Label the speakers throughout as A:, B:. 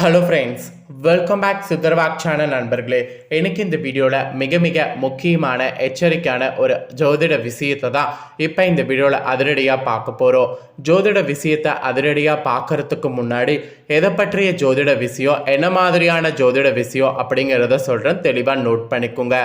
A: Hello friends welcome back Sitharvak channel நண்பர்களே. எனக்கு இந்த வீடியோவில் மிக மிக முக்கியமான எச்சரிக்கையான ஒரு ஜோதிட விஷயத்தை தான் இப்போ இந்த வீடியோவில் அதிரடியாக பார்க்க போகிறோம் ஜோதிட விஷயத்தை அதிரடியாக பார்க்கறதுக்கு முன்னாடி எதை பற்றிய ஜோதிட விஷயம் என்ன மாதிரியான ஜோதிட விஷயம் அப்படிங்கிறத சொல்கிறேன் தெளிவாக நோட் பண்ணிக்கோங்க.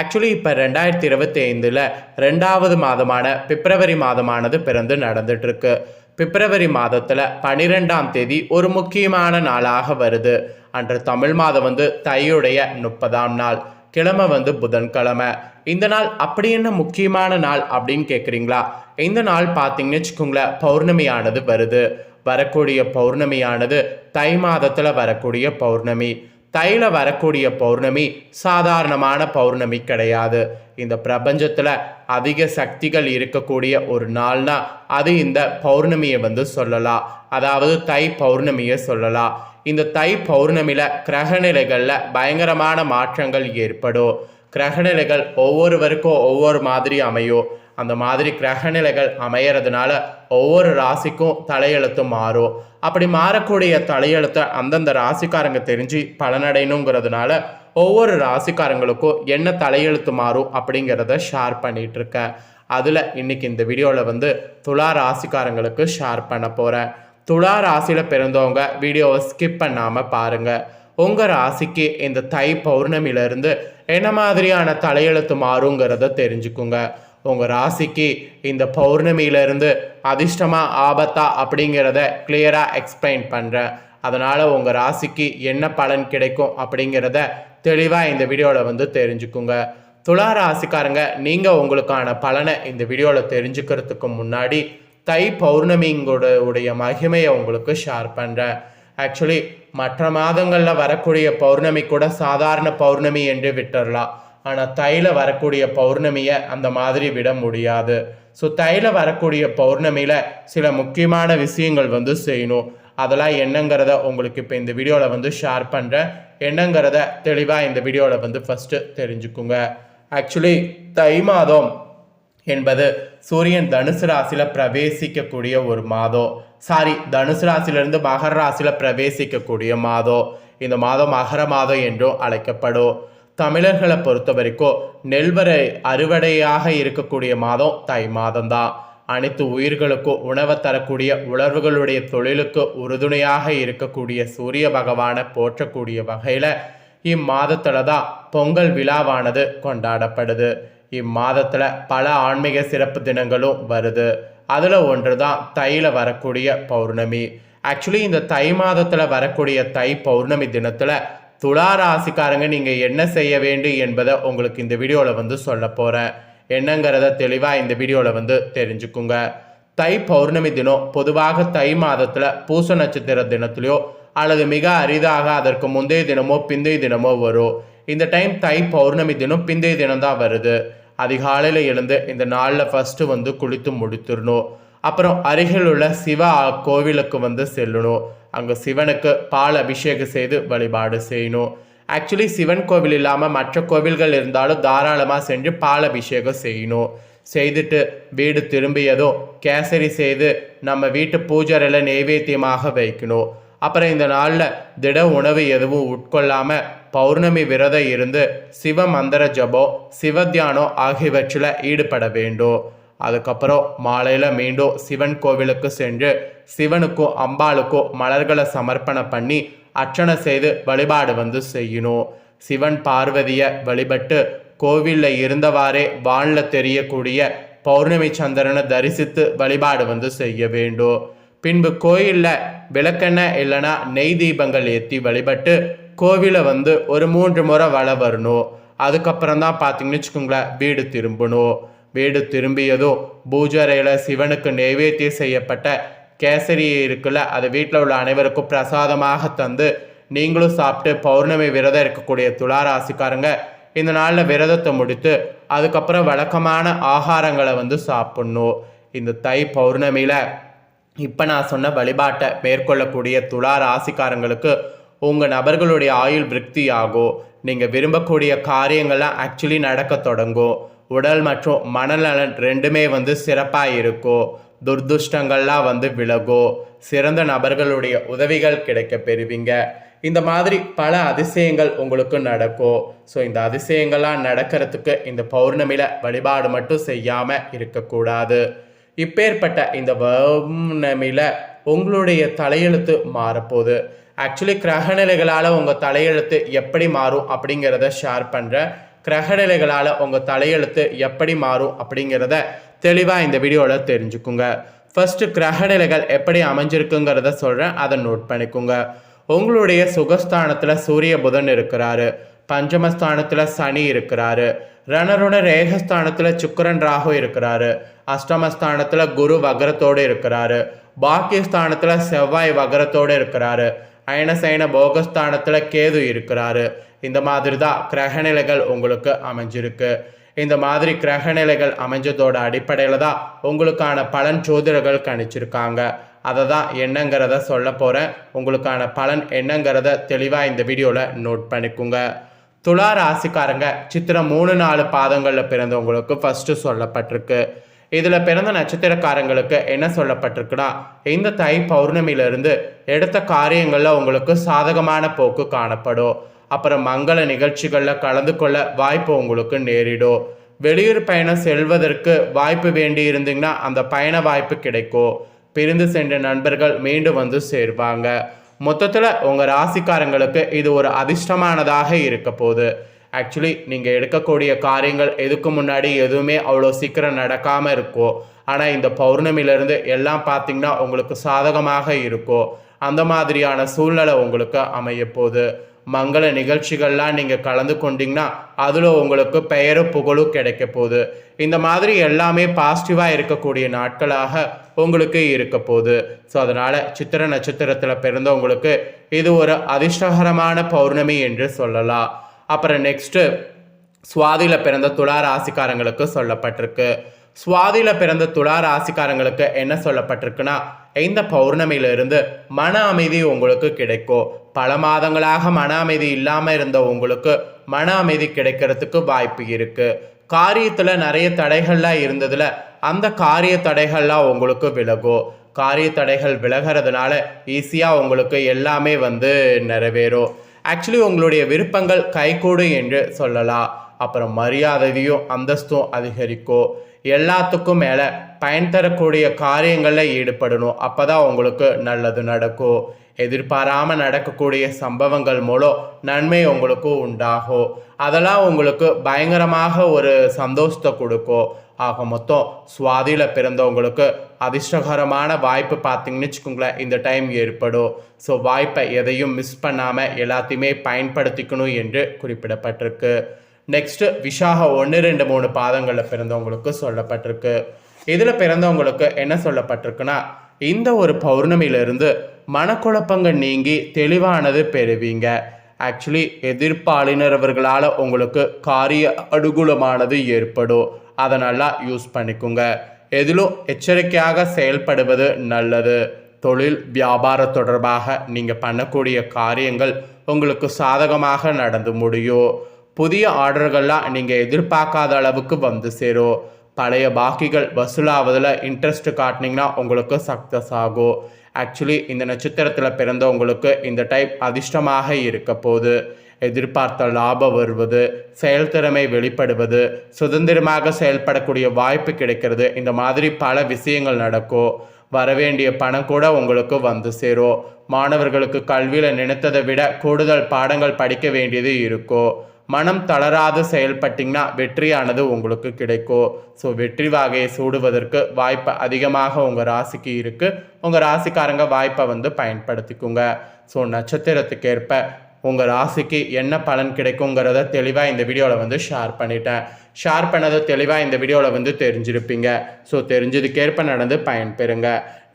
A: ஆக்சுவலி இப்போ ரெண்டாயிரத்தி இருபத்தி ஐந்தில் ரெண்டாவது மாதமான பிப்ரவரி மாதமானது பிறந்து நடந்துட்டுருக்கு பிப்ரவரி மாதத்தில் பனிரெண்டாம் தேதி ஒரு முக்கியமான நாளாக வருது. அன்று தமிழ் மாதம் வந்து தையுடைய முப்பதாம் நாள். கிழமை வந்து புதன்கிழமை. இந்த நாள் அப்படி என்ன முக்கியமான நாள் அப்படின்னு கேட்குறீங்களா இந்த நாள் பார்த்தீங்கன்னு வச்சுக்கோங்களேன் பௌர்ணமியானது வருது. வரக்கூடிய பௌர்ணமியானது தை மாதத்தில் வரக்கூடிய பௌர்ணமி. தைல வரக்கூடிய பௌர்ணமி சாதாரணமான பௌர்ணமி கிடையாது. இந்த பிரபஞ்சத்தில் அதிக சக்திகள் இருக்கக்கூடிய ஒரு நாள்னா அது இந்த பௌர்ணமியை வந்து சொல்லலாம் அதாவது தை பௌர்ணமியை சொல்லலாம் இந்த தை பௌர்ணமியில் கிரகநிலைகளில் பயங்கரமான மாற்றங்கள் ஏற்படும். கிரகநிலைகள் ஒவ்வொருவருக்கும் ஒவ்வொரு மாதிரி அமையும். அந்த மாதிரி கிரகநிலைகள் அமையறதுனால ஒவ்வொரு ராசிக்கும் தலையெழுத்து மாறும். அப்படி மாறக்கூடிய தலையெழுத்தை அந்தந்த ராசிக்காரங்க தெரிஞ்சு பலனடையணுங்கிறதுனால ஒவ்வொரு ராசிக்காரங்களுக்கும் என்ன தலையெழுத்து மாறும் அப்படிங்கிறத ஷேர் பண்ணிகிட்ருக்கேன் இருக்கேன் அதில் இன்னைக்கு இந்த வீடியோவில் வந்து துலா ராசிக்காரங்களுக்கு ஷேர் பண்ண போகிறேன் துலா ராசியில் பிறந்தவங்க வீடியோவை ஸ்கிப் பண்ணாமல் பாருங்கள் உங்கள் ராசிக்கு இந்த தை பௌர்ணமியிலேருந்து என்ன மாதிரியான தலையெழுத்து மாறுங்கிறத தெரிஞ்சுக்குங்க. உங்கள் ராசிக்கு இந்த பௌர்ணமியிலேருந்து அதிர்ஷ்டமாக ஆபத்தா அப்படிங்கிறத கிளியராக எக்ஸ்பிளைன் பண்ணுறேன் அதனால் உங்கள் ராசிக்கு என்ன பலன் கிடைக்கும் அப்படிங்கிறத தெளிவாக இந்த வீடியோவில் வந்து தெரிஞ்சுக்குங்க. துலா ராசிக்காரங்க நீங்கள் உங்களுக்கான பலனை இந்த வீடியோவில் தெரிஞ்சுக்கிறதுக்கு முன்னாடி தை பௌர்ணமிங்கோட உடைய மகிமையை உங்களுக்கு ஷேர் பண்ணுறேன் ஆக்சுவலி மற்ற மாதங்களில் வரக்கூடிய பௌர்ணமி கூட சாதாரண பௌர்ணமி என்று விட்டுடலாம் ஆனால் தைல வரக்கூடிய பௌர்ணமியை அந்த மாதிரி விட முடியாது. ஸோ தையில வரக்கூடிய பௌர்ணமியில் சில முக்கியமான விஷயங்கள் வந்து செய்யணும். அதெல்லாம் என்னங்கிறத உங்களுக்கு இப்போ இந்த வீடியோவில் வந்து ஷேர் பண்ணுறேன் என்னங்கிறத தெளிவாக இந்த வீடியோவில் வந்து ஃபஸ்ட்டு தெரிஞ்சுக்குங்க. ஆக்சுவலி தை மாதம் என்பது சூரியன் தனுசு ராசியில் பிரவேசிக்கக்கூடிய ஒரு மாதம். சாரி தனுசு ராசியிலிருந்து மகர ராசியில் பிரவேசிக்கக்கூடிய மாதம். இந்த மாதம் மகர மாதம் என்றும் அழைக்கப்படும். தமிழர்களை பொறுத்த வரைக்கும் நெல்வரை அறுவடையாக இருக்கக்கூடிய மாதம் தை மாதம்தான். அனைத்து உயிர்களுக்கும் உணவை தரக்கூடிய உணர்வுகளுடைய தொழிலுக்கு உறுதுணையாக இருக்கக்கூடிய சூரிய பகவானை போற்றக்கூடிய வகையில் இம்மாதத்தில் தான் பொங்கல் விழாவானது கொண்டாடப்படுது. இம்மாதத்தில் பல ஆன்மீக சிறப்பு தினங்களும் வருது. அதில் ஒன்று தான் தையில் வரக்கூடிய பௌர்ணமி. ஆக்சுவலி இந்த தை மாதத்தில் வரக்கூடிய தை பௌர்ணமி தினத்தில் துலா ராசிக்காரங்க நீங்கள் என்ன செய்ய வேண்டும் என்பதை உங்களுக்கு இந்த வீடியோவில் வந்து சொல்ல போகிறேன் என்னங்கிறத தெளிவாக இந்த வீடியோவில் வந்து தெரிஞ்சுக்குங்க. தை பௌர்ணமி தினம் பொதுவாக தை மாதத்தில் பூச நட்சத்திர தினத்துலையோ அல்லது மிக அரிதாக அதற்கு முந்தைய தினமோ பிந்தைய தினமோ வரும். இந்த டைம் தை பௌர்ணமி தினம் பிந்தைய தினம் தான் வருது. அதிகாலையில் எழுந்து இந்த நாளில் ஃபஸ்ட்டு வந்து குளித்து முடித்துடணும். அப்புறம் அருகில் உள்ள சிவ கோவிலுக்கு வந்து செல்லணும். அங்கே சிவனுக்கு பால் அபிஷேகம் செய்து வழிபாடு செய்யணும். ஆக்சுவலி சிவன் கோவில் இல்லாமல் மற்ற கோவில்கள் இருந்தாலும் தாராளமாக சென்று பால் அபிஷேகம் செய்யணும். செய்துட்டு வீடு திரும்பியதும் கேசரி செய்து நம்ம வீட்டு பூஜரையில் நெய்வேத்தியமாக வைக்கணும். அப்புறம் இந்த நாளில் திட உணவு எதுவும் உட்கொள்ளாமல் பௌர்ணமி விரதம் இருந்து சிவ மந்திர ஜபம் சிவத்தியானம் ஆகியவற்றில் ஈடுபட வேண்டும். அதுக்கப்புறம் மாலையில் மீண்டும் சிவன் கோவிலுக்கு சென்று சிவனுக்கும் அம்பாளுக்கும் மலர்களை சமர்ப்பணம் பண்ணி அர்ச்சனை செய்து வழிபாடு வந்து செய்யணும். சிவன் பார்வதியை வழிபட்டு கோவிலில் இருந்தவாறே வானில் தெரியக்கூடிய பௌர்ணமி சந்திரனை தரிசித்து வழிபாடு வந்து செய்ய வேண்டும். பின்பு கோயிலில் விளக்கெண்ணெய் இல்லைன்னா நெய் தீபங்கள் ஏற்றி வழிபட்டு கோவிலை வந்து ஒரு மூன்று முறை வள வரணும். அதுக்கப்புறம் தான் பார்த்தீங்கன்னு வச்சுக்கோங்களேன் வீடு திரும்பணும். வீடு திரும்பியதும் பூஜரையில் சிவனுக்கு நைவேத்தியம் செய்யப்பட்ட கேசரி இருக்குல்ல அது வீட்டில் உள்ள அனைவருக்கும் பிரசாதமாக தந்து நீங்களும் சாப்பிட்டு பௌர்ணமி விரதம் இருக்கக்கூடிய துளாராசிக்காரங்க இந்த நாளில் விரதத்தை முடித்து அதுக்கப்புறம் வழக்கமான ஆகாரங்களை வந்து சாப்பிட்ணும். இந்த தை பௌர்ணமியில் இப்போ நான் சொன்ன வழிபாட்டை மேற்கொள்ளக்கூடிய துளா ராசிக்காரங்களுக்கு உங்கள் நபர்களுடைய ஆயுள் விருத்தி ஆகும் நீங்கள் விரும்பக்கூடிய காரியங்கள்லாம் ஆக்சுவலி நடக்க தொடங்கும். உடல் மற்றும் மனநலன் ரெண்டுமே வந்து சிறப்பாக இருக்கும் துர்துஷ்டங்கள்லாம் வந்து விலகும் சிறந்த நபர்களுடைய உதவிகள் கிடைக்க பெறுவீங்க. இந்த மாதிரி பல அதிசயங்கள் உங்களுக்கு நடக்கும் ஸோ இந்த அதிசயங்கள்லாம் நடக்கிறதுக்கு இந்த பௌர்ணமியில் வழிபாடு மட்டும் செய்யாமல் இருக்கக்கூடாது. இப்பேற்பட்ட இந்த பௌர்ணமியில் உங்களுடைய தலையெழுத்து மாறப்போகுது. ஆக்சுவலி கிரகநிலைகளால் உங்கள் தலையெழுத்து எப்படி மாறும் அப்படிங்கிறத ஷேர் பண்ணுறேன் கிரகநிலைகளால் உங்கள் தலையெழுத்து எப்படி மாறும் அப்படிங்கிறத தெளிவாக இந்த வீடியோவில் தெரிஞ்சுக்குங்க. ஃபஸ்ட்டு கிரகநிலைகள் எப்படி அமைஞ்சிருக்குங்கிறத சொல்கிறேன் அதை நோட் பண்ணிக்கோங்க. உங்களுடைய சுகஸ்தானத்தில் சூரிய புதன் இருக்கிறாரு. பஞ்சமஸ்தானத்தில் சனி இருக்கிறாரு. ரணருண ரேகஸ்தானத்தில் சுக்கரன் ராகு இருக்கிறாரு. அஷ்டமஸ்தானத்தில் குரு வகரத்தோடு இருக்கிறாரு. பாக்கியஸ்தானத்தில் செவ்வாய் வகரத்தோடு இருக்கிறாரு. அயனசைன போகஸ்தானத்தில் கேது இருக்கிறாரு. இந்த மாதிரி தான் கிரகநிலைகள் உங்களுக்கு அமைஞ்சிருக்கு. இந்த மாதிரி கிரகநிலைகள் அமைஞ்சதோட அடிப்படையில் தான் உங்களுக்கான பலன் ஜோதிடர்கள் கணிச்சிருக்காங்க. அதை தான் என்னங்கிறத சொல்ல போகிறேன் உங்களுக்கான பலன் என்னங்கிறத தெளிவாக இந்த வீடியோவில் நோட் பண்ணிக்கோங்க. துலா ராசிக்காரங்க சித்திரம் மூணு நாலு பாதங்களில் பிறந்தவங்களுக்கு ஃபஸ்ட்டு சொல்லப்பட்டிருக்கு. இதில் பிறந்த நட்சத்திரக்காரங்களுக்கு என்ன சொல்லப்பட்டிருக்குன்னா இந்த தை பௌர்ணமியிலிருந்து எடுத்த காரியங்களில் உங்களுக்கு சாதகமான போக்கு காணப்படும். அப்புறம் மங்கள நிகழ்ச்சிகளில் கலந்து கொள்ள வாய்ப்பு உங்களுக்கு நேரிடும். வெளியூர் பயணம் செல்வதற்கு வாய்ப்பு வேண்டி இருந்தீங்கன்னா அந்த பயண வாய்ப்பு கிடைக்கும். பிரிந்து சென்ற நண்பர்கள் மீண்டும் வந்து சேருவாங்க. மொத்தத்தில் உங்கள் ராசிக்காரங்களுக்கு இது ஒரு அதிர்ஷ்டமானதாக இருக்க போகுது. ஆக்சுவலி நீங்கள் எடுக்கக்கூடிய காரியங்கள் எதுக்கு முன்னாடி எதுவுமே அவ்வளோ சீக்கிரம் நடக்காமல் இருக்கும் ஆனால் இந்த பௌர்ணமியிலேருந்து எல்லாம் பார்த்திங்கன்னா உங்களுக்கு சாதகமாக இருக்கும். அந்த மாதிரியான சூழ்நிலை உங்களுக்கு அமையப்போகுது மங்கள நிகழ்ச்சிகள்லாம் நீங்கள் கலந்து கொண்டீங்கன்னா அதில் உங்களுக்கு பெயரும் புகழும் கிடைக்க போகுது. இந்த மாதிரி எல்லாமே பாசிட்டிவாக இருக்கக்கூடிய நாட்களாக உங்களுக்கு இருக்க போகுது. ஸோ அதனால் சித்திர நட்சத்திரத்தில் பிறந்தவங்களுக்கு இது ஒரு அதிர்ஷ்டகரமான பௌர்ணமி என்று சொல்லலாம். அப்புறம் நெக்ஸ்ட்டு சுவாதியில் பிறந்த துளா ராசிக்காரங்களுக்கு சொல்லப்பட்டிருக்கு. சுவாதியில் பிறந்த துலா ராசிக்காரங்களுக்கு என்ன சொல்லப்பட்டிருக்குன்னா இந்த பௌர்ணமியிலிருந்து மன அமைதி உங்களுக்கு கிடைக்கும். பல மாதங்களாக மன அமைதி இல்லாமல் இருந்த உங்களுக்கு மன அமைதி கிடைக்கிறதுக்கு வாய்ப்பு இருக்குது காரியத்தில் நிறைய தடைகள்லாம் இருந்ததில் அந்த காரிய தடைகள்லாம் உங்களுக்கு விலகும். காரிய தடைகள் விலகிறதுனால ஈஸியாக உங்களுக்கு எல்லாமே வந்து நிறைவேறும். ஆக்சுவலி உங்களுடைய விருப்பங்கள் கைகூடும் என்று சொல்லலாம். அப்புறம் மரியாதையும் அந்தஸ்தும் அதிகரிக்கும். எல்லாத்துக்கும் மேலே பயன் தரக்கூடிய காரியங்களில் ஈடுபடணும். அப்போ தான் உங்களுக்கு நல்லது நடக்கும். எதிர்பாராமல் நடக்கக்கூடிய சம்பவங்கள் மூலம் நன்மை உங்களுக்கு உண்டாகும். அதெல்லாம் உங்களுக்கு பயங்கரமாக ஒரு சந்தோஷத்தை கொடுக்கும். ஆக மொத்தம் சுவாதியில் பிறந்தவங்களுக்கு அதிர்ஷ்டகரமான வாய்ப்பு பார்த்தீங்கன்னு வச்சுக்கோங்களேன் இந்த டைம் ஏற்படும். ஸோ வாய்ப்பை எதையும் மிஸ் பண்ணாமல் எல்லாத்தையுமே பயன்படுத்திக்கணும் என்று குறிப்பிடப்பட்டிருக்கு. நெக்ஸ்ட்டு விஷாக ஒன்று ரெண்டு மூணு பாதங்களில் பிறந்தவங்களுக்கு சொல்லப்பட்டிருக்கு. இதில் பிறந்தவங்களுக்கு என்ன சொல்லப்பட்டிருக்குன்னா இந்த ஒரு பௌர்ணமியிலிருந்து மனக்குழப்பங்கள் நீங்கி தெளிவானது பெறுவீங்க. ஆக்சுவலி எதிர்ப்பாளினர்வர்களால் உங்களுக்கு காரிய அனுகூலமானது ஏற்படும். அதை நல்லா யூஸ் பண்ணிக்கோங்க. எதிலும் எச்சரிக்கையாக செயல்படுவது நல்லது. தொழில் வியாபார தொடர்பாக நீங்கள் பண்ணக்கூடிய காரியங்கள் உங்களுக்கு சாதகமாக நடந்து முடியும். புதிய ஆர்டர்கள்லாம் நீங்கள் எதிர்பார்க்காத அளவுக்கு வந்து சேரும். பழைய பாக்கிகள் வசூலாவதில் இன்ட்ரெஸ்ட் காட்டினீங்கன்னா உங்களுக்கு சக்ஸஸ் ஆகும். ஆக்சுவலி இந்த நட்சத்திரத்தில் பிறந்தவங்களுக்கு இந்த டைப் அதிர்ஷ்டமாக இருக்க போகுது. எதிர்பார்த்த லாபம் வருவது செயல்திறமை வெளிப்படுவது சுதந்திரமாக செயல்படக்கூடிய வாய்ப்பு கிடைக்கிறது. இந்த மாதிரி பல விஷயங்கள் நடக்கும். வரவேண்டிய பணம் கூட உங்களுக்கு வந்து சேரும். மாணவர்களுக்கு கல்வியில் நினைத்ததை விட கூடுதல் பாடங்கள் படிக்க வேண்டியது இருக்கும். மனம் தளராது செயல்பட்டிங்கன்னா வெற்றியானது உங்களுக்கு கிடைக்கும் ஸோ வெற்றி வகையை சூடுவதற்கு வாய்ப்பு அதிகமாக உங்கள் ராசிக்கு இருக்குது உங்கள் ராசிக்காரங்க வாய்ப்பை வந்து பயன்படுத்திக்குங்க. ஸோ நட்சத்திரத்துக்கேற்ப உங்கள் ராசிக்கு என்ன பலன் கிடைக்குங்கிறத தெளிவாக இந்த வீடியோவில் வந்து ஷேர் பண்ணிட்டேன். ஷேர் பண்ணதை தெளிவாக இந்த வீடியோவில் வந்து தெரிஞ்சிருப்பீங்க. ஸோ தெரிஞ்சதுக்கேற்ப நடந்து பயன்பெறுங்க.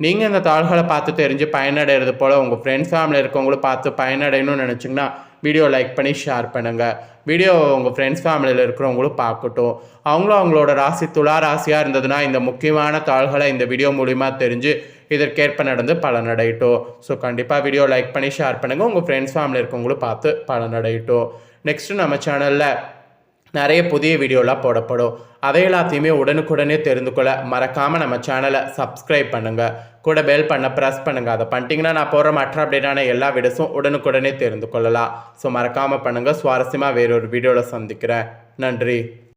A: நீங்கள் இந்த தாள்களை பார்த்து தெரிஞ்சு பயனடைகிறது போல் உங்கள் ஃப்ரெண்ட்ஸ் ஃபேமிலி இருக்கவங்களும் பார்த்து பயனடையணும்னு நினச்சிங்கன்னா வீடியோ லைக் பண்ணி ஷேர் பண்ணுங்கள் வீடியோ உங்கள் ஃப்ரெண்ட்ஸ் ஃபேமிலியில் இருக்கிறவங்களும் பார்க்கட்டும். அவங்களும் அவங்களோட ராசி துளா ராசியாக இருந்ததுன்னா இந்த முக்கியமான தாள்களை இந்த வீடியோ மூலிமா தெரிஞ்சு இதற்கேற்ப நடந்து பலனடையட்டும். ஸோ கண்டிப்பாக வீடியோ லைக் பண்ணி ஷேர் பண்ணுங்கள் உங்கள் ஃப்ரெண்ட்ஸ் ஃபேமிலி இருக்கவங்களும் பார்த்து பலனடையட்டும். நெக்ஸ்ட்டு நம்ம சேனலில் நிறைய புதிய வீடியோலாம் போடப்படும். அதை எல்லாத்தையுமே உடனுக்குடனே தெரிந்து கொள்ள மறக்காமல் நம்ம சேனலை சப்ஸ்கிரைப் பண்ணுங்கள் கூட பெல் பண்ண ப்ரெஸ் பண்ணுங்கள் அதை பண்ணிட்டீங்கன்னா நான் போகிற மற்ற அப்டேட்டான எல்லா வீடியோஸும் உடனுக்குடனே தெரிந்து கொள்ளலாம். ஸோ மறக்காமல் பண்ணுங்கள் சுவாரஸ்யமாக வேறொரு வீடியோவில் சந்திக்கிறேன். நன்றி.